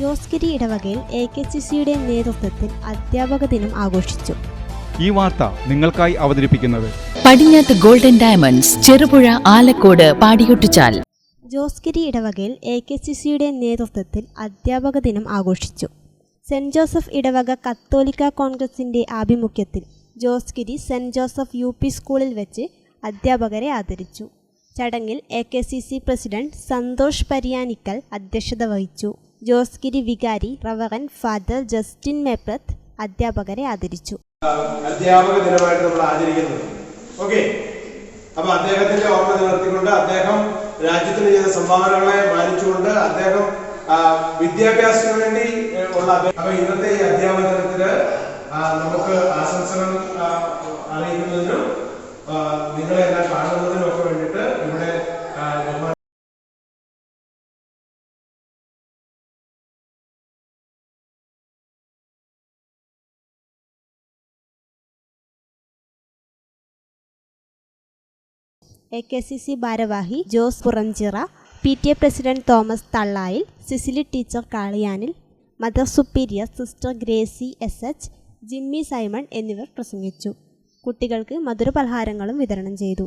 ജോസ്ഗിരി ഇടവകയിൽ A K C സിയുടെ നേതൃത്വത്തിൽ അധ്യാപക ദിനം ആഘോഷിച്ചു. ഈ വാർത്ത നിങ്ങൾക്കായി അവതരിപ്പിക്കുന്നത് പടിഞ്ഞാത്ത് ഗോൾഡൻ ഡയമണ്ട്സ് ചെറുപുഴ ആലക്കോട് പാടിയൊട്ടിച്ചാൽ. ജോസ്ഗിരി ഇടവകയിൽ എ കെ സി സിയുടെ നേതൃത്വത്തിൽ അധ്യാപക ദിനം ആഘോഷിച്ചു. സെന്റ് ജോസഫ് ഇടവക കത്തോലിക്ക കോൺഗ്രസിന്റെ ആഭിമുഖ്യത്തിൽ Josgiri saint Joseph U P സ്കൂളിൽ വെച്ച് അധ്യാപകരെ ആദരിച്ചു. ചടങ്ങിൽ A K C C president Santhosh Pariyanickal അധ്യക്ഷത വഹിച്ചു. ജോസ്ഗിരി വികാരി റവറൻ ഫാദർ ജസ്റ്റിൻ മെപ്രത്ത് അധ്യാപകരെ ആദരിച്ചു. അധ്യാപക ദിനമായിട്ട് നമ്മൾ ആചരിക്കുന്നത് ഓക്കെ. അപ്പൊ അദ്ദേഹത്തിന്റെ ഓർമ്മ നിലനിർത്തിക്കൊണ്ട് അദ്ദേഹം രാജ്യത്തിന് ചെയ്ത സംഭാവനകളെ മാനിച്ചുകൊണ്ട് അദ്ദേഹം വിദ്യാഭ്യാസത്തിന് വേണ്ടി ഉള്ള അപ്പൊ ഇന്നത്തെ ഈ അധ്യാപക ദിനത്തിൽ നമുക്ക് ആശംസകൾ അറിയിക്കുന്നതിനും നിങ്ങളെല്ലാം നിങ്ങളെ എ കെ സി സി ഭാരവാഹി Jose Puranchira P T A president Thomas Thallayil Cicily teacher Kaliyanil mother superior sister Gracy S H Jimmy Simon എന്നിവർ പ്രസംഗിച്ചു. കുട്ടികൾക്ക് മധുരപലഹാരങ്ങളും വിതരണം ചെയ്തു.